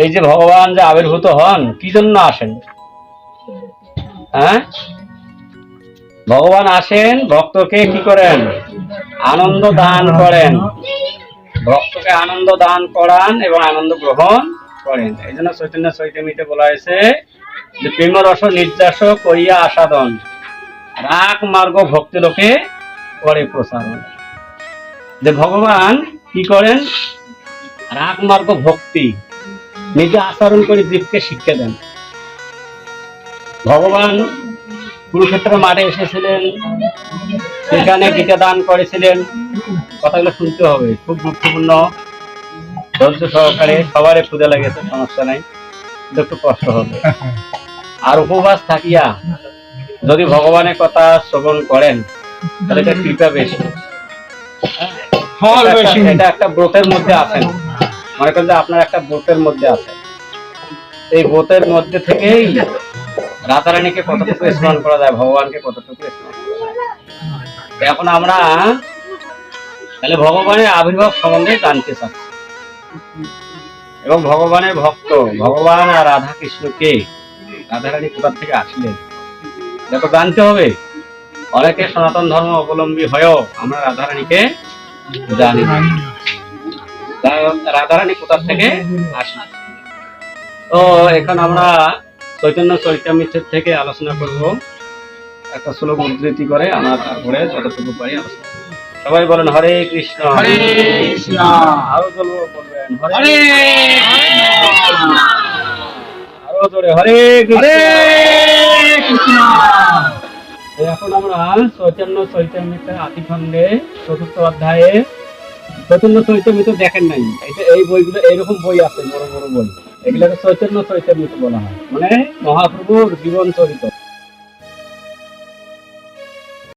এই যে ভগবান যে আবির্ভূত হন, কি জন্য আসেন? হ্যাঁ? ভগবান আসেন, ভক্তকে কি করেন? আনন্দ দান করেন। ভক্তকে আনন্দ দান করান এবং আনন্দ গ্রহণ করেন। এই জন্য চৈতন্য চৈতন্যতে বলা হয়েছে যে প্রেম রস নির্যাস করিয়া আসাদন। রাগ, মার্গ, ভক্তি লোকে করে প্রসারণ। যে ভগবান কি করেন? রাগ, মার্গ, ভক্তি নিজে আচরণ করে জীবকে শিক্ষা দেন। ভগবান কুরুক্ষেত্র মাঠে এসেছিলেন সেখানে গীতা দান করেছিলেন। কথাগুলো শুনতে হবে খুব গুরুত্বপূর্ণ। ধৈর্য সহকারে সবারই ক্ষুদে লেগেছে সমস্যা নাই। কিন্তু একটু কষ্ট হবে। আর উপবাস থাকিয়া যদি ভগবানের কথা শ্রবণ করেন তাহলে এটা কৃপা বেশি। এটা একটা- এটা ব্রতের মধ্যে আছেন। মনে করেন যে আপনার একটা ব্রতের মধ্যে আছেন এই ব্রতের মধ্যে থেকেই রাতারানীকে কতটুকু স্মরণ করা যায়, ভগবানকে কতটুকু স্মরণ করা এখন আমরা তাহলে ভগবানের আবির্ভাব সম্বন্ধে জানতে চাচ্ছি। এবং ভগবানের ভক্ত, ভগবান আর রাধা কৃষ্ণকে রাধারানী কোথা থেকে আসলেন? দেখো জানতে হবে। অনেকে সনাতন ধর্ম অবলম্বী হয়েও আমরা রাধারানীকে জানি না। রাধারানী কোথা থেকে? আসলেন তো এখন আমরা চৈতন্য চৈতামিত্রের থেকে আলোচনা করব। একটা শ্লোক উদ্ধৃতি করে আমরা তারপরে যতটুকু পারি আলোচনা সবাই বলেন হরে কৃষ্ণ। হরে কৃষ্ণ। আরও বলব বলবেন হরে হরে আরও জোরে হরে কৃষ্ণ। হরে কৃষ্ণ। এখন আমরা চৈতন্য চৈতন্যের আদিখণ্ডে চতুর্থ অধ্যায়ে চৈতন্য চৈতন্য দেখেন নাই। এটা এই বইগুলো এরকম বই আছে, বড় বড় বই। এগুলোকে চৈতন্য চৈতন্য বলা হয়। মানে মহাপ্রভুর জীবন চরিত